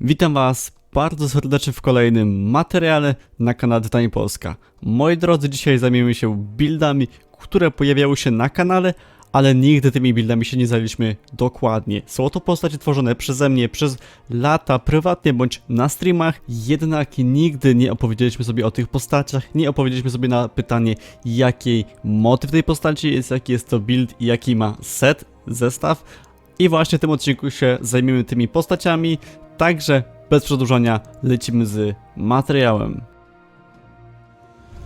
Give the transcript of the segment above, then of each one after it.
Witam Was bardzo serdecznie w kolejnym materiale na kanale Tytanie Polska. Moi drodzy, dzisiaj zajmiemy się buildami, które pojawiały się na kanale, ale nigdy tymi buildami się nie zajęliśmy dokładnie. Są to postacie tworzone przeze mnie przez lata, prywatnie bądź na streamach, jednak nigdy nie opowiedzieliśmy sobie o tych postaciach, nie opowiedzieliśmy sobie na pytanie, jaki motyw tej postaci jest, jaki jest to build i jaki ma set, zestaw. I właśnie w tym odcinku się zajmiemy tymi postaciami, Także bez przedłużania lecimy z materiałem.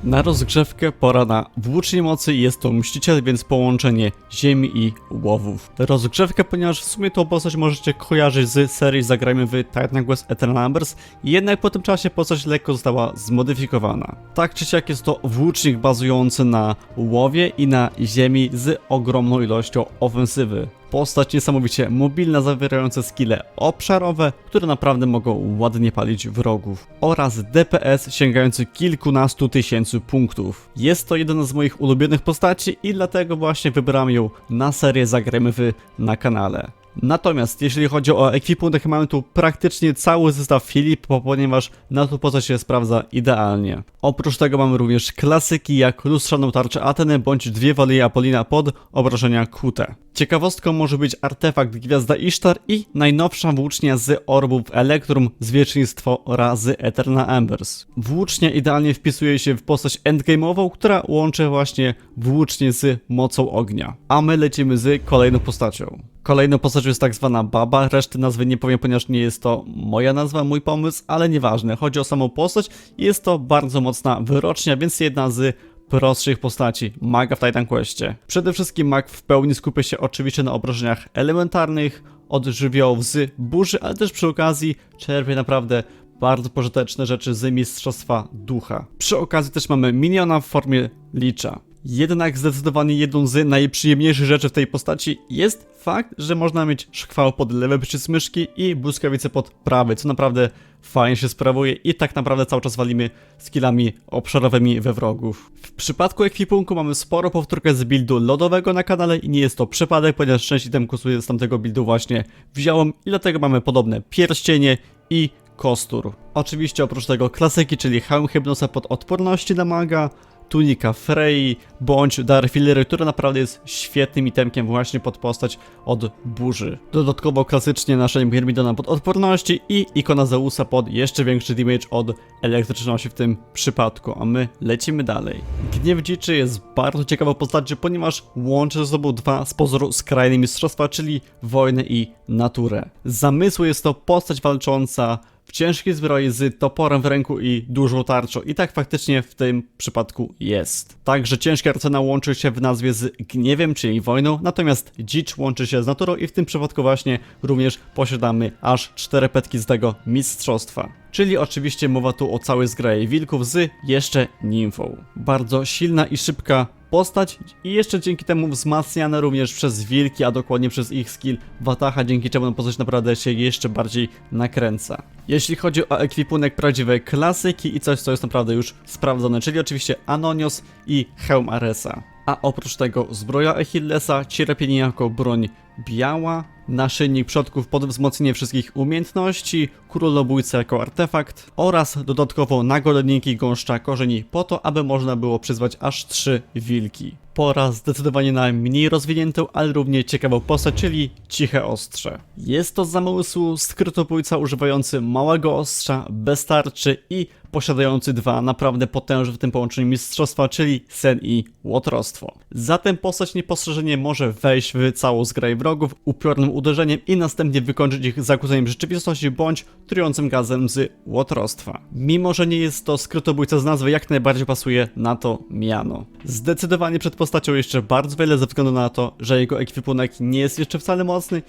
Na rozgrzewkę pora na włócznie mocy jest to mściciel, więc połączenie ziemi i łowów. Rozgrzewkę, ponieważ w sumie tą postać możecie kojarzyć z serii Zagrajmy w Titan Quest Eternal Numbers, jednak po tym czasie postać lekko została zmodyfikowana. Tak czy siak jest to włócznik bazujący na łowie i na ziemi z ogromną ilością ofensywy. Postać niesamowicie mobilna, zawierająca skille obszarowe, które naprawdę mogą ładnie palić wrogów. Oraz DPS sięgający kilkunastu tysięcy punktów. Jest to jedna z moich ulubionych postaci i dlatego właśnie wybrałem ją na serię Zagramy w na kanale. Natomiast jeśli chodzi o ekwipunek, mamy tu praktycznie cały zestaw Filip, ponieważ na to postać się sprawdza idealnie. Oprócz tego mamy również klasyki jak lustrzaną tarczę Ateny bądź dwie walie Apolina pod obrażenia kute. Ciekawostką może być artefakt Gwiazda Ishtar i najnowsza włócznia z orbów Elektrum Zwieczyństwo razy Eterna Embers. Włócznia idealnie wpisuje się w postać endgame'ową, która łączy właśnie włócznie z mocą ognia. A my lecimy z kolejną postacią. Kolejną postacią jest tak zwana baba, reszty nazwy nie powiem, ponieważ nie jest to moja nazwa, mój pomysł, ale nieważne, chodzi o samą postać jest to bardzo mocna wyrocznia, więc jedna z prostszych postaci maga w Titan Questie. Przede wszystkim mag w pełni skupia się oczywiście na obrażeniach elementarnych, od żywiołów z burzy, ale też przy okazji czerpie naprawdę bardzo pożyteczne rzeczy z Mistrzostwa Ducha. Przy okazji też mamy miniona w formie licza. Jednak zdecydowanie jedną z najprzyjemniejszych rzeczy w tej postaci jest fakt, że można mieć szchwał pod lewy przycisk myszki i błyskawice pod prawy, co naprawdę fajnie się sprawuje i tak naprawdę cały czas walimy skillami obszarowymi we wrogów. W przypadku ekwipunku mamy sporo powtórkę z buildu lodowego na kanale i nie jest to przypadek, ponieważ część itemków z tamtego buildu właśnie wziąłem i dlatego mamy podobne pierścienie i kostur. Oczywiście oprócz tego klasyki, czyli hełm Hypnosa pod odporności na maga, tunika Frey, bądź Darfillery, który naprawdę jest świetnym itemkiem właśnie pod postać od burzy. Dodatkowo klasycznie nasza Myrmidona pod odporności i ikona Zeusa pod jeszcze większy damage od elektryczności w tym przypadku, a my lecimy dalej. Gniew Dziczy jest bardzo ciekawą postacią, ponieważ łączy ze sobą dwa z pozoru skrajne mistrzostwa, czyli wojnę i naturę. Z jest to postać walcząca w ciężkiej zbroi z toporem w ręku i dużą tarczą. I tak faktycznie w tym przypadku jest. Także ciężki arsenał łączy się w nazwie z gniewem, czyli wojną, natomiast dzicz łączy się z naturą i w tym przypadku właśnie również posiadamy aż cztery petki z tego mistrzostwa. Czyli oczywiście mowa tu o całej zgrai wilków z jeszcze nimfą. Bardzo silna i szybka postać i jeszcze dzięki temu wzmacniana również przez wilki, a dokładnie przez ich skill Wataha, dzięki czemu ta postać naprawdę się jeszcze bardziej nakręca. Jeśli chodzi o ekwipunek prawdziwej klasyki i coś, co jest naprawdę już sprawdzone, czyli oczywiście Anonios i Hełm Aresa. A oprócz tego zbroja Achillesa, cierpienie jako broń biała, naszyjnik przodków pod wzmocnienie wszystkich umiejętności, królobójca jako artefakt oraz dodatkowo nagoleniki gąszcza korzeni po to, aby można było przyzwać aż trzy wilki. Pora zdecydowanie na mniej rozwiniętą, ale równie ciekawą postać, czyli ciche ostrze. Jest to zamysł skrytobójca używający małego ostrza, bez tarczy i posiadający dwa naprawdę potężne w tym połączeniu mistrzostwa, czyli sen i łotrostwo. Zatem postać niepostrzeżenie może wejść w całą zgraję wrogów upiornym uderzeniem i następnie wykończyć ich zakłóceniem rzeczywistości bądź trującym gazem z łotrostwa. Mimo, że nie jest to skrytobójca z nazwy, jak najbardziej pasuje na to miano. Zdecydowanie przed postacią jeszcze bardzo wiele ze względu na to, że jego ekwipunek nie jest jeszcze wcale mocny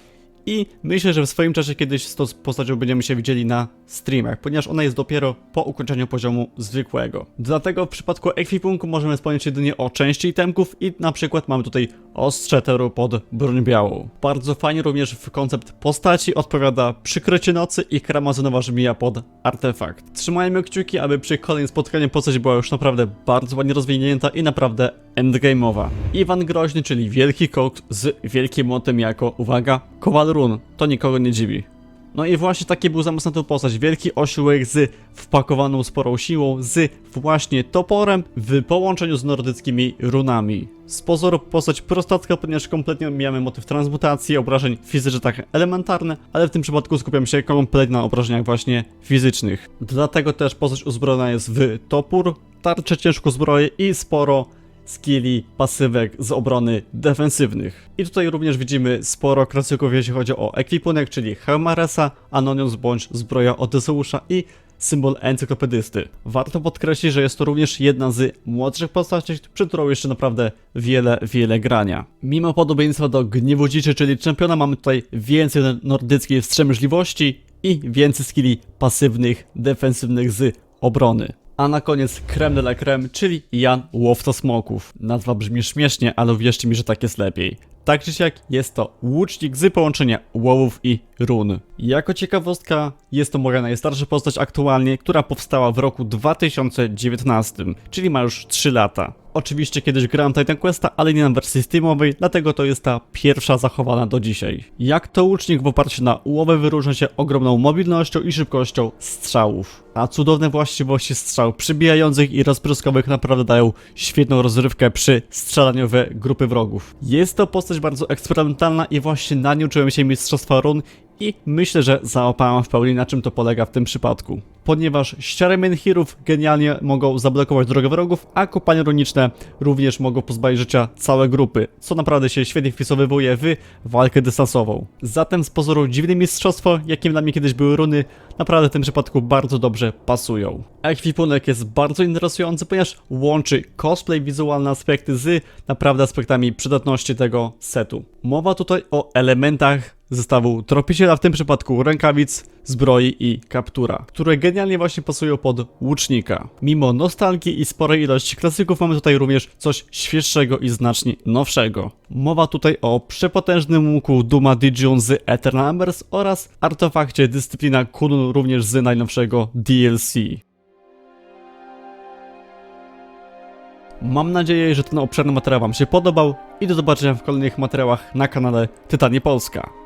i myślę, że w swoim czasie kiedyś z tą postacią będziemy się widzieli na streamach, ponieważ ona jest dopiero po ukończeniu poziomu zwykłego. Dlatego w przypadku ekwipunku możemy wspomnieć jedynie o części itemków i na przykład mamy tutaj ostrze teru pod broń białą. Bardzo fajnie również w koncept postaci odpowiada przykrycie nocy i kramazynowa żmija pod artefakt. Trzymajmy kciuki, aby przy kolejnym spotkaniu postać była już naprawdę bardzo ładnie rozwinięta i naprawdę endgame'owa. Iwan Groźny, czyli Wielki Koks z wielkim motem jako, uwaga, Kowal Run. To nikogo nie dziwi. No i właśnie taki był zamysł na tę postać. Wielki osiłek z wpakowaną sporą siłą, z właśnie toporem w połączeniu z nordyckimi runami. Z pozoru postać prostacka, ponieważ kompletnie mijamy motyw transmutacji, obrażeń fizycznych tak elementarne, ale w tym przypadku skupiam się kompletnie na obrażeniach właśnie fizycznych. Dlatego też postać uzbrojona jest w topór, tarczę, ciężką zbroję i sporo skilli, pasywek z obrony defensywnych. I tutaj również widzimy sporo klasyków, jeśli chodzi o ekwipunek, czyli Helmaresa, Anonius bądź zbroja Odyseusza i symbol encyklopedysty. Warto podkreślić, że jest to również jedna z młodszych postaci, przy którą jeszcze naprawdę wiele, wiele grania. Mimo podobieństwa do Gniewodziczy, czyli czempiona, mamy tutaj więcej nordyckiej wstrzemięźliwości i więcej skilli pasywnych, defensywnych z obrony. A na koniec creme de la creme, czyli Jan Łowca Smoków. Nazwa brzmi śmiesznie, ale uwierzcie mi, że tak jest lepiej. Tak czy siak jest to łucznik z połączenia łowów i run. Jako ciekawostka, jest to moja najstarsza postać aktualnie, która powstała w roku 2019, czyli ma już 3 lata. Oczywiście kiedyś grałem Titan Questa, ale nie na wersji steamowej, dlatego to jest ta pierwsza zachowana do dzisiaj. Jak to łucznik w oparciu na łowę wyróżnia się ogromną mobilnością i szybkością strzałów. A cudowne właściwości strzał przybijających i rozpryskowych naprawdę dają świetną rozrywkę przy strzelaniu grupy wrogów. Jest to postać bardzo eksperymentalna i właśnie na nią uczyłem się mistrzostwa run i myślę, że załapałem w pełni na czym to polega w tym przypadku. Ponieważ ściary menhirów genialnie mogą zablokować drogę wrogów, a kopanie runiczne również mogą pozbawić życia całe grupy, co naprawdę się świetnie wpisowywuje w walkę dystansową. Zatem z pozoru dziwne mistrzostwo, jakim dla mnie kiedyś były runy, naprawdę w tym przypadku bardzo dobrze pasują. Ekwipunek jest bardzo interesujący, ponieważ łączy cosplay, wizualne aspekty z naprawdę aspektami przydatności tego setu. Mowa tutaj o elementach zestawu tropiciela, w tym przypadku rękawic, zbroi i kaptura, które genialnie właśnie pasują pod łucznika. Mimo nostalgii i sporej ilości klasyków mamy tutaj również coś świeższego i znacznie nowszego. Mowa tutaj o przepotężnym łuku Duma Digion z Eternal Embers oraz artefakcie dyscyplina Kunun również z najnowszego DLC. Mam nadzieję, że ten obszerny materiał Wam się podobał i do zobaczenia w kolejnych materiałach na kanale Tytanie Polska.